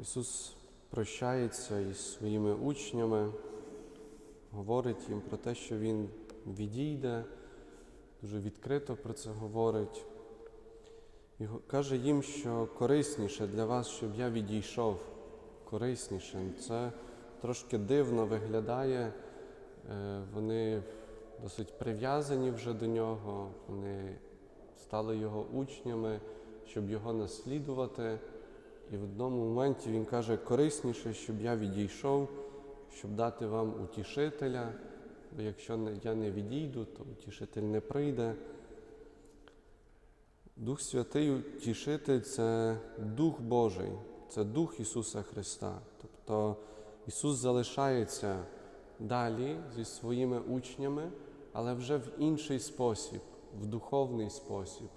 Ісус прощається із своїми учнями, говорить їм про те, що Він відійде, дуже відкрито про це говорить. І каже їм, що корисніше для вас, щоб я відійшов. Корисніше. Це трошки дивно виглядає. Е, Вони досить прив'язані вже до нього, вони стали його учнями, щоб його наслідувати. І в одному моменті він каже, корисніше, щоб я відійшов, щоб дати вам утішителя, бо якщо я не відійду, то утішитель не прийде. Дух Святий утішитель це Дух Божий, це Дух Ісуса Христа. Тобто Ісус залишається далі зі своїми учнями, але вже в інший спосіб, в духовний спосіб.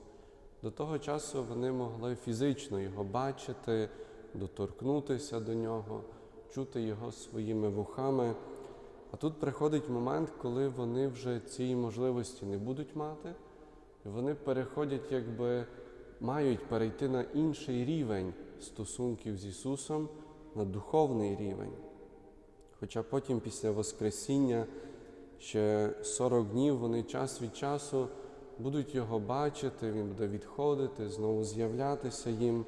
До того часу вони могли фізично його бачити, доторкнутися до нього, чути його своїми вухами. А тут приходить момент, коли вони вже цієї можливості не будуть мати, і вони переходять, якби мають перейти на інший рівень стосунків з Ісусом, на духовний рівень. Хоча потім, після Воскресіння, ще 40 днів вони час від часу будуть його бачити, він буде відходити, знову з'являтися їм,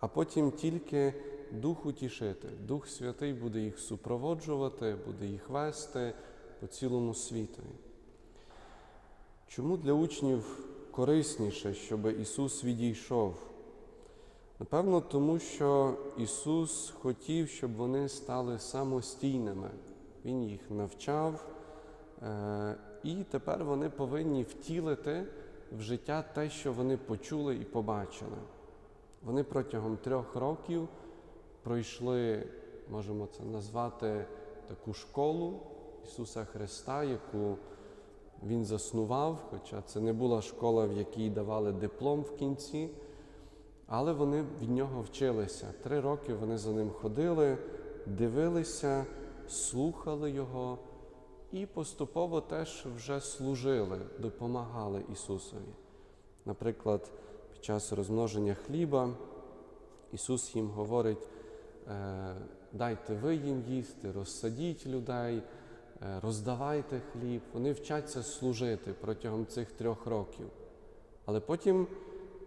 а потім тільки Дух Утішитель, Дух Святий буде їх супроводжувати, буде їх вести по цілому світу. Чому для учнів корисніше, щоб Ісус відійшов? Напевно, тому що Ісус хотів, щоб вони стали самостійними. Він їх навчав, е, і тепер вони повинні втілити в життя те, що вони почули і побачили. Вони протягом трьох років пройшли, можемо це назвати, таку школу Ісуса Христа, яку Він заснував, хоча це не була школа, в якій давали диплом в кінці. Але вони від нього вчилися. Три роки вони за ним ходили, дивилися, слухали його і поступово теж вже служили, допомагали Ісусові. Наприклад, під час розмноження хліба Ісус їм говорить: е, дайте ви їм їсти, розсадіть людей, е, роздавайте хліб. Вони вчаться служити протягом цих трьох років. Але потім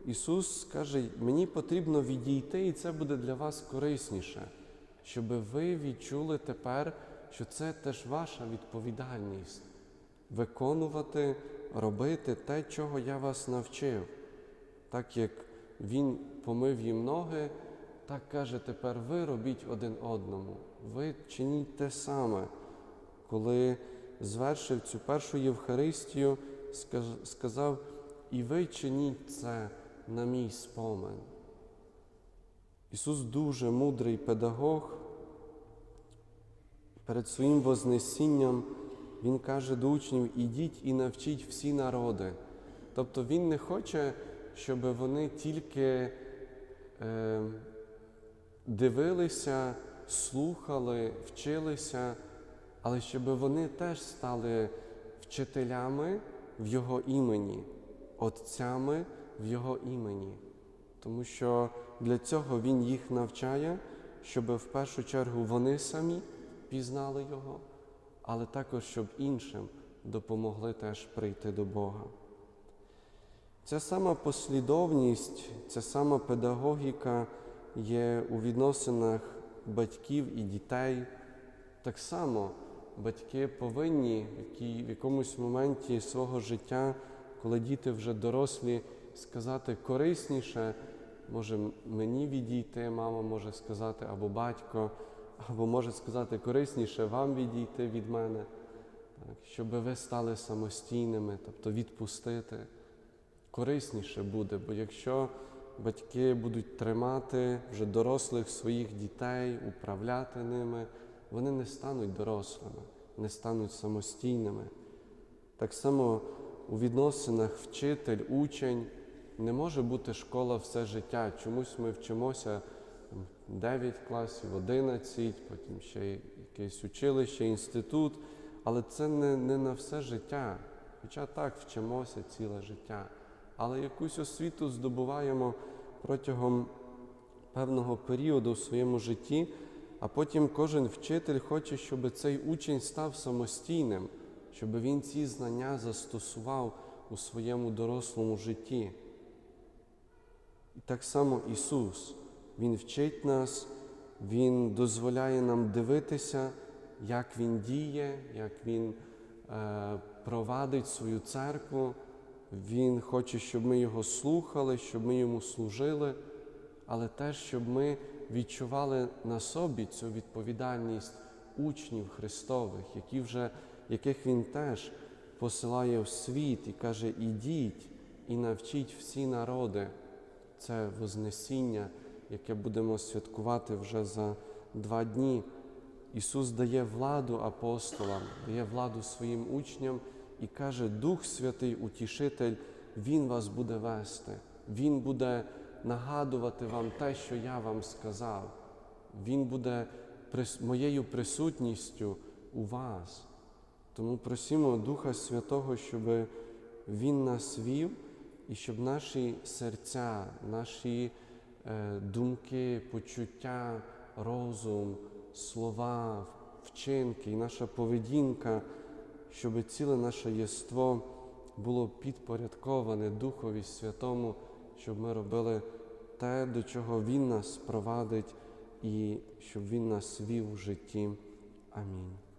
Ісус каже, мені потрібно відійти, і це буде для вас корисніше, щоб ви відчули тепер, що це теж ваша відповідальність виконувати, робити те, чого я вас навчив. Так як Він помив їм ноги, так каже, тепер ви робіть один одному. Ви чиніть те саме. Коли звершив цю першу Євхаристію, сказав, і ви чиніть це на мій спомин. Ісус дуже мудрий педагог. Перед своїм Вознесінням Він каже до учнів, ідіть і навчіть всі народи. Тобто Він не хоче, щоб вони тільки е, дивилися, слухали, вчилися, але щоб вони теж стали вчителями в Його імені, отцями в Його імені. Тому що для цього Він їх навчає, щоб в першу чергу вони самі пізнали Його, але також щоб іншим допомогли теж прийти до Бога. Ця сама послідовність, ця сама педагогіка є у відносинах батьків і дітей. Так само батьки повинні в, якомусь моменті свого життя, коли діти вже дорослі, сказати корисніше, може мені відійти, мама може сказати, або батько, або може сказати корисніше вам відійти від мене, так, щоб ви стали самостійними, тобто відпустити корисніше буде, бо якщо батьки будуть тримати вже дорослих своїх дітей, управляти ними, вони не стануть дорослими, не стануть самостійними. Так само у відносинах вчитель, учень не може бути школа все життя. Чомусь ми вчимося там, 9 класів, 11, потім ще якесь училище, інститут, але це не, не на все життя. Хоча так вчимося ціле життя. Але якусь освіту здобуваємо протягом певного періоду в своєму житті, а потім кожен вчитель хоче, щоб цей учень став самостійним, щоб він ці знання застосував у своєму дорослому житті. І так само Ісус, Він вчить нас, Він дозволяє нам дивитися, як Він діє, як Він е, провадить свою церкву. Він хоче, щоб ми Його слухали, щоб ми йому служили, але теж, щоб ми відчували на собі цю відповідальність учнів Христових, які вже, яких Він теж посилає в світ і каже: ідіть і навчіть всі народи. Це Вознесіння, яке будемо святкувати вже за два дні. Ісус дає владу апостолам, дає владу своїм учням і каже, Дух Святий, Утішитель, Він вас буде вести, Він буде нагадувати вам те, що я вам сказав. Він буде моєю присутністю у вас. Тому просимо Духа Святого, щоб Він нас вів і щоб наші серця, наші думки, почуття, розум, слова, вчинки і наша поведінка, щоб ціле наше єство було підпорядковане Духові Святому, щоб ми робили те, до чого Він нас провадить, і щоб Він нас вів у житті. Амінь.